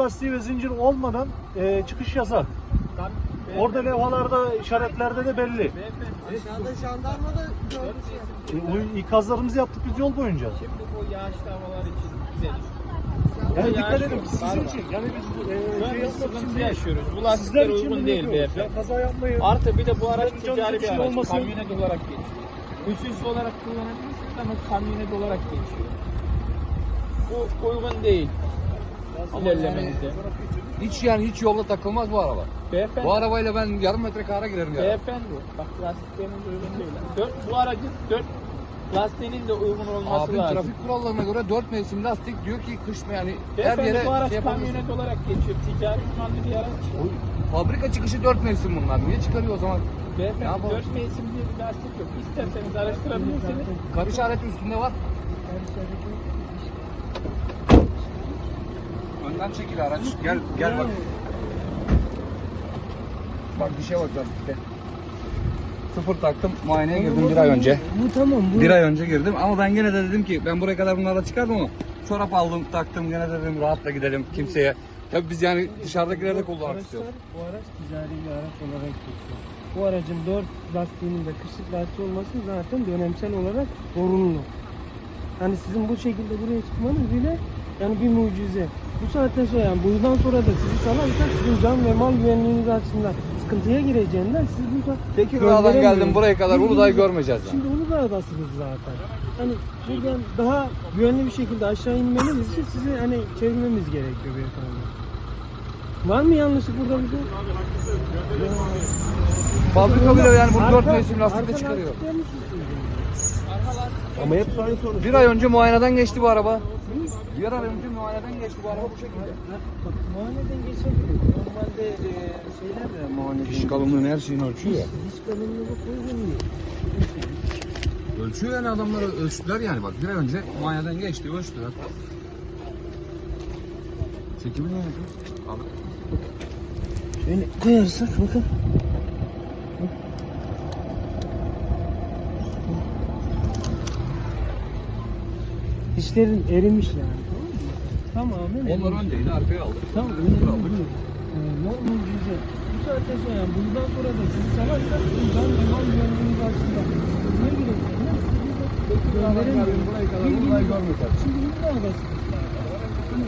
lastiği ve zincir olmadan e, çıkış yasak. Orada levhalarda, işaretlerde de belli. Aşağıda jandarma da gördü. E, o ikazlarımızı yaptık biz yol boyunca. Şimdi bu yağışlı havalar için güzel. Yani dikkat edin yok, sizin için. Yani biz e, şey yapmak için sıkıntı değil. yaşıyoruz. Bu Sizler lastikler için uygun değil beyefendi. Ya kaza yapmayın. Artı bir de bu araç Sizlerin ticari bir içi araç. olmasın. Kamyonet olarak geçiyor. Üsüs olarak kullanabilirsiniz ama kamyonet olarak geçiyor. Bu uygun değil. İlerlemenizde. Hiç yani hiç yolda takılmaz bu araba. Beyefendi. Bu arabayla ben yarım metre kara girerim ya. Beyefendi. Bak lastikleriniz uygun değil. Dört, bu aracın dört lastiğinin de uygun olması Abim lazım. trafik kurallarına göre 4 mevsim lastik diyor ki kış mı yani her Beyefendi yere bu araç şey yapamıyorsun. kamyonet olarak geçiyor. Ticari kullandığı bir araç. Fabrika çıkışı 4 mevsim bunlar. Niye çıkarıyor o zaman? Ne Beyefendi dört mevsim diye bir lastik yok. İsterseniz araştırabilirsiniz. Kar işareti üstünde var. Önden çekil araç. Gel gel bak. Bak bir şey bak lastikte. Sıfır taktım. Muayeneye girdim bir ay önce. Bu tamam. Bu Bir ay önce girdim ama ben gene de dedim ki ben buraya kadar bunlarla çıkardım ama çorap aldım taktım gene de dedim rahat da gidelim kimseye. Tabii biz yani dışarıdakileri de kullanmak istiyoruz. bu araç ticari bir araç olarak geçiyor. Bu aracın dört lastiğinin de kışlık lastiği olması zaten dönemsel olarak zorunlu. Hani sizin bu şekilde buraya çıkmanız bile yani bir mucize. Bu saatten sonra yani bundan sonra da sizi salarsak sizin can ve mal güvenliğiniz açısından sıkıntıya gireceğinden siz burada Tekirdağ'dan gönderemiyoruz. geldim buraya kadar Uludağ'ı görmeyeceğiz yani. Şimdi Uludağ'dasınız zaten. Hani buradan daha güvenli bir şekilde aşağı inmeniz için sizi hani çevirmemiz gerekiyor beyefendi. Var mı yanlışlık burada bir şey? Fabrika bile yani bunu 4 Arka- mevsim lastikle arka çıkarıyor. Ama hep aynı sonuç. Bir ay önce muayeneden geçti bu araba. Bir ay önce muayeneden geçti bu araba bu şekilde. Muayeneden geçebilir. Normalde e, şeyler de muayeneden. Diş kalınlığını her şeyini ölçüyor ya. Diş kalınlığı uygun değil. Ölçüyor yani adamlar ölçtüler yani bak bir ay önce muayeneden geçti ölçtüler. Çekimi ne yapıyor? Abi. Şöyle koyarsak bakın. Dişlerin erimiş yani. Tamam mı? Tamamen Onlar erimiş. öndeydi arkaya aldık. Tamam öyle aldık. değil. Ee, ne mucize. Bu saatten sonra yani bundan sonra da sizi salarsak ve mal güvenliğiniz açısından ne Tekirdağ'dan geldim gönderemiyoruz. buraya kadar Uludağ'ı görmeyeceğiz. Şimdi Uludağ'dasınız. Hani,